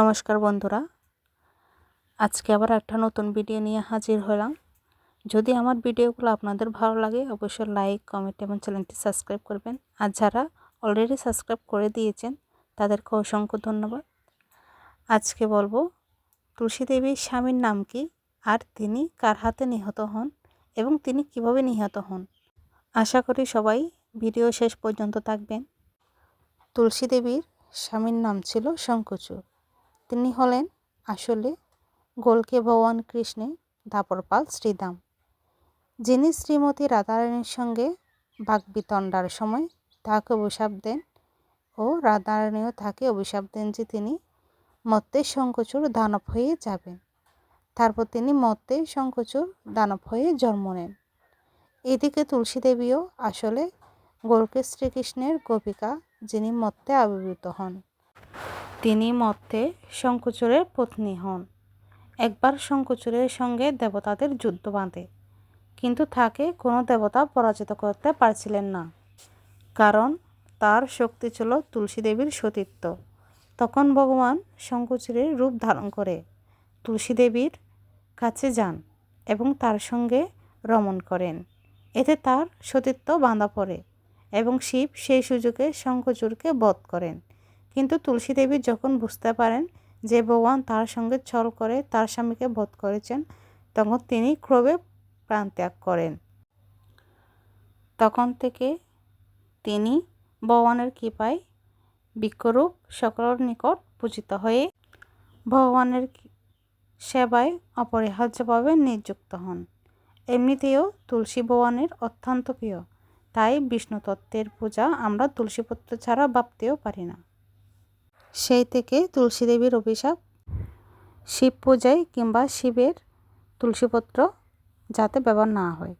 নমস্কার বন্ধুরা। আজকে আবার একটা নতুন ভিডিও নিয়ে হাজির হলাম। যদি আমার ভিডিওগুলো আপনাদের ভালো লাগে, অবশ্যই লাইক কমেন্ট এবং চ্যানেলটি সাবস্ক্রাইব করবেন। আর যারা অলরেডি সাবস্ক্রাইব করে দিয়েছেন, তাদেরকে অসংখ্য ধন্যবাদ। আজকে বলব, তুলসী দেবীর স্বামীর নাম কি? আর তিনি কার হাতে নিহত হন? এবং তিনি কীভাবে নিহত হন? আশা করি সবাই ভিডিও শেষ পর্যন্ত থাকবেন। তুলসী দেবীর স্বামীর নাম ছিল শঙ্কচূড়। তিনি হলেন আসলে গোলকে ভগবান কৃষ্ণে দাপরপাল শ্রীদাম, যিনি শ্রীমতী রাধারানীর সঙ্গে বাগবিতণ্ডার সময় তাকে অভিশাপ দেন ও রাধারানীও তাকে অভিশাপ দেন যে তিনি মত্তের শঙ্কচুর দানব হয়ে যাবেন। তারপর তিনি মত্তের শঙ্কচুর দানব হয়ে জন্ম নেন। এদিকে তুলসী দেবীও আসলে গোলকে শ্রীকৃষ্ণের গোপিকা যিনি মত্তে আবির্ভূত হন। তিনি মত্তে শঙ্কুচূড়ের পত্নী হন। একবার শঙ্কুচূড়ের সঙ্গে দেবতাদের যুদ্ধ বাঁধে, কিন্তু তাকে কোনো দেবতা পরাজিত করতে পারছিলেন না। কারণ তার শক্তি ছিল তুলসী দেবীর সতীত্ব। তখন ভগবান শঙ্কুচূড়ের রূপ ধারণ করে তুলসী দেবীর কাছে যান এবং তার সঙ্গে রমণ করেন। এতে তার সতীত্ব বাঁধা পড়ে এবং শিব সেই সুযোগে শঙ্কচূড়কে বধ করেন। কিন্তু তুলসী দেবী যখন বুঝতে পারেন যে ভগবান তার সঙ্গে ছল করে তার স্বামীকে বধ করেছেন, তখন তিনি ক্রমে প্রাণত্যাগ করেন। তখন থেকে তিনি ভগবানের কৃপায় বিক্ষরূপ সকলের নিকট পূজিত হয়ে ভগবানের সেবায় অপরিহার্যভাবে নিযুক্ত হন। এমনিতেও তুলসী ভগবানের অত্যন্ত প্রিয়, তাই বিষ্ণু তত্ত্বের পূজা আমরা তুলসীপত্র ছাড়া ভাবতেও পারি না। সেই থেকে তুলসী দেবীর অভিশাপ শিব পূজায় কিংবা শিবের তুলসীপত্র যাতে ব্যবহার না হয়।